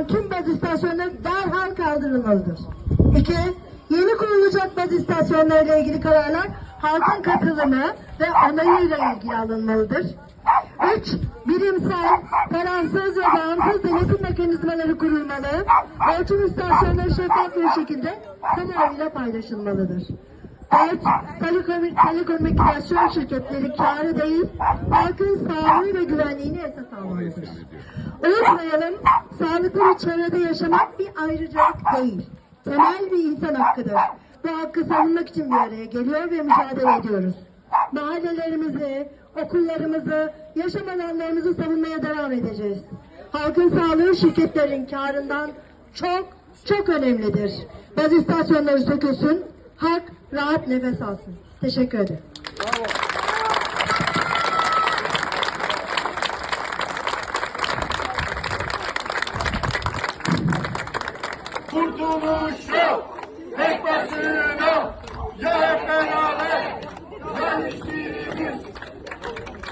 olan tüm baz istasyonları derhal kaldırılmalıdır. İki, yeni kurulacak baz istasyonları ile ilgili kararlar halkın katılımı ve onayıyla ilgili alınmalıdır. Üç, bilimsel, tarafsız ve bağımsız denetim mekanizmaları kurulmalı. Ölçüm istasyonları şeffaf bir şekilde kamuoyuyla paylaşılmalıdır. Dört, telekom telekomünikasyon şirketleri karı değil, halkın sağlığı ve güvenliğini esas almalıdır. Unutmayalım, sağlıklı bir çevrede yaşamak bir ayrıcalık değil, temel bir insan hakkıdır. Bu hakkı savunmak için bir araya geliyor ve mücadele ediyoruz. Mahallelerimizi, okullarımızı, yaşam alanlarımızı savunmaya devam edeceğiz. Halkın sağlığı şirketlerin karından çok çok önemlidir. Baz istasyonları sökülsün, halk rahat nefes alsın. Teşekkür ederim. Kurtuluş yok. Tek başına